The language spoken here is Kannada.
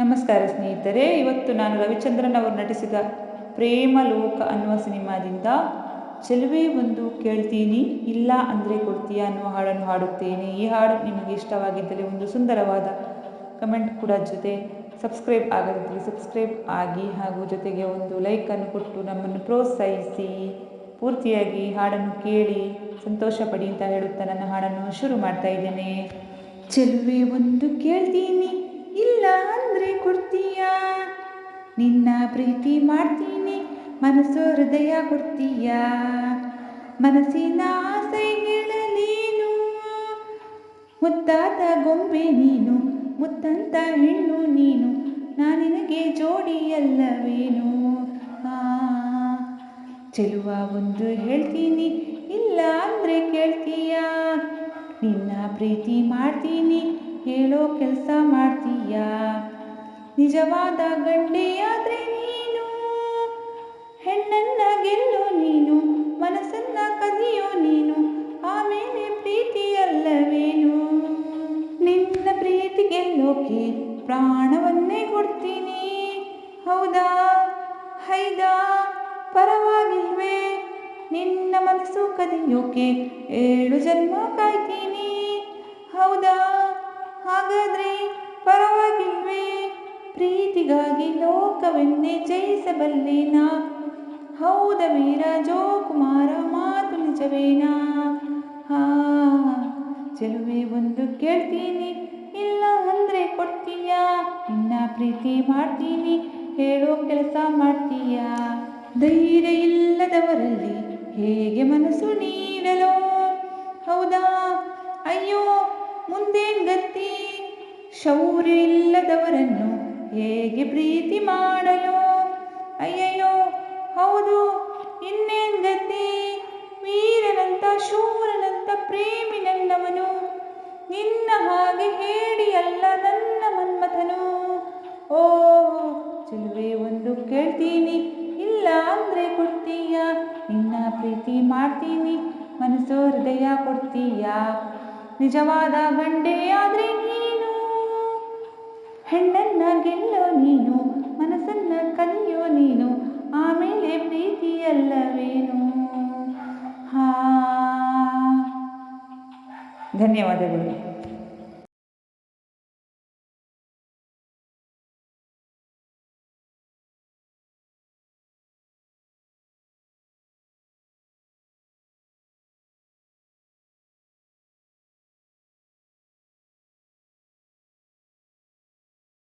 ನಮಸ್ಕಾರ ಸ್ನೇಹಿತರೆ, ಇವತ್ತು ನಾನು ರವಿಚಂದ್ರನ್ ಅವರು ನಟಿಸಿದ ಪ್ರೇಮ ಲೋಕ ಅನ್ನುವ ಸಿನಿಮಾದಿಂದ ಚೆಲುವೆ ಒಂದು ಕೇಳ್ತೀನಿ, ಇಲ್ಲ ಅಂದರೆ ಕೊಡ್ತೀಯ ಅನ್ನುವ ಹಾಡನ್ನು ಹಾಡುತ್ತೇನೆ. ಈ ಹಾಡು ನಿಮಗೆ ಇಷ್ಟವಾಗಿದ್ದರೆ ಒಂದು ಸುಂದರವಾದ ಕಮೆಂಟ್ ಕೂಡ ಜೊತೆ ಸಬ್ಸ್ಕ್ರೈಬ್ ಆಗದಿದ್ದರೆ ಸಬ್ಸ್ಕ್ರೈಬ್ ಆಗಿ ಹಾಗೂ ಜೊತೆಗೆ ಒಂದು ಲೈಕನ್ನು ಕೊಟ್ಟು ನಮ್ಮನ್ನು ಪ್ರೋತ್ಸಾಹಿಸಿ. ಪೂರ್ತಿಯಾಗಿ ಹಾಡನ್ನು ಕೇಳಿ ಸಂತೋಷ ಪಡಿ ಅಂತ ಹೇಳುತ್ತಾ ನನ್ನ ಹಾಡನ್ನು ಶುರು ಮಾಡ್ತಾ ಇದ್ದೇನೆ. ಚೆಲುವೆ ಒಂದು ಕೇಳ್ತೀನಿ ಇಲ್ಲ ಅಂದ್ರೆ ಕೊಡ್ತೀಯಾ? ನಿನ್ನ ಪ್ರೀತಿ ಮಾಡ್ತೀನಿ, ಮನಸ್ಸು ಹೃದಯ ಕೊಡ್ತೀಯಾ? ಮನಸ್ಸಿನ ಆಸೆಗಳೇನು ಮುತ್ತಾದ ಗೊಂಬೆ ನೀನು, ಮುತ್ತಂತ ಹೆಣ್ಣು ನೀನು ನಾನಿನಗೆ ಜೋಡಿಯಲ್ಲವೇನು ಚೆಲುವ ಒಂದು ಹೇಳ್ತೀನಿ, ಇಲ್ಲ ಅಂದರೆ ಕೇಳ್ತೀಯಾ? ನಿನ್ನ ಪ್ರೀತಿ ಮಾಡ್ತೀನಿ ಹೇಳೋ ಕೆಲಸ ಮಾಡ್ತೀಯಾ? ನಿಜವಾದ ಗಂಡೆಯಾದ್ರೆ ನೀನು? ಹೆಣ್ಣನ್ನ ಗೆಲ್ಲೋ ನೀನು? ಮನಸ್ಸನ್ನ ಕದಿಯೋ ನೀನು? ಆಮೇಲೆ ಪ್ರೀತಿಯಲ್ಲವೇನು ನಿನ್ನ ಪ್ರೀತಿ ಗೆಲ್ಲೋಕೆ ಪ್ರಾಣವನ್ನೇ ಕೊಡ್ತೀನಿ. ಹೌದಾ? ಹೈದಾ? ಪರವಾಗಿಲ್ವೇ? ನಿನ್ನ ಮನಸ್ಸು ಕದಿಯೋಕೆ ಏಳು ಜನ್ಮ ಕಾಯ್ತೀನಿ. ಹೌದಾ? ಹಾಗಾದ್ರೆ ಪರವಾಗಿಲ್ವೇ? ಪ್ರೀತಿಗಾಗಿ ಲೋಕವೆನ್ನೇ ಜಯಿಸಬಲ್ಲೇನಾ? ಹೌದ ವೀರ ಜೋಕುಮಾರ, ಮಾತು ನಿಜವೇನಾ? ಹಾ, ಚೆಲುವೆ ಒಂದು ಕೇಳ್ತೀನಿ. ಇಲ್ಲ ಅಂದ್ರೆ ಕೊಡ್ತೀಯಾ? ನಿನ್ನ ಪ್ರೀತಿ ಮಾಡ್ತೀನಿ. ಹೇಳೋ ಕೆಲಸ ಮಾಡ್ತೀಯಾ? ಧೈರ್ಯ ಇಲ್ಲದವರಲ್ಲಿ ಹೇಗೆ ಮನಸ್ಸು ನೀಡಲು? ಹೌದಾ? ಅಯ್ಯೋ ಮುಂದೇನ್ ಗತಿ ಶೌರ್ಯ ಇಲ್ಲದವರನ್ನು ಹೇಗೆ ಪ್ರೀತಿ ಮಾಡಲು? ಅಯ್ಯಯ್ಯೋ, ಹೌದು, ಇನ್ನೇನ್ ಗತಿ ವೀರನಂತ, ಶೂರನಂತ ಪ್ರೇಮಿ ನನ್ನವನು ನಿನ್ನ ಹಾಗೆ ಹೇಳಿ ಅಲ್ಲ ನನ್ನ ಮನ್ಮಥನು. ಓ ಚೆಲುವೆ ಒಂದು ಕೇಳ್ತೀನಿ, ಇಲ್ಲ ಅಂದ್ರೆ ಕೊಡ್ತೀಯ? ನಿನ್ನ ಪ್ರೀತಿ ಮಾಡ್ತೀನಿ, ಮನಸ್ಸು ಹೃದಯ ಕೊಡ್ತೀಯ? ನಿಜವಾದ ಗಂಡೆ ಆದರೆ ನೀನು? ಹೆಣ್ಣನ್ನ ಗೆಲ್ಲೋ ನೀನು ಮನಸ್ಸನ್ನ ಕಲಿಯೋ ನೀನು ಆಮೇಲೆ ಪ್ರೀತಿಯಲ್ಲವೇನು? ಹಾ. ಧನ್ಯವಾದಗಳು.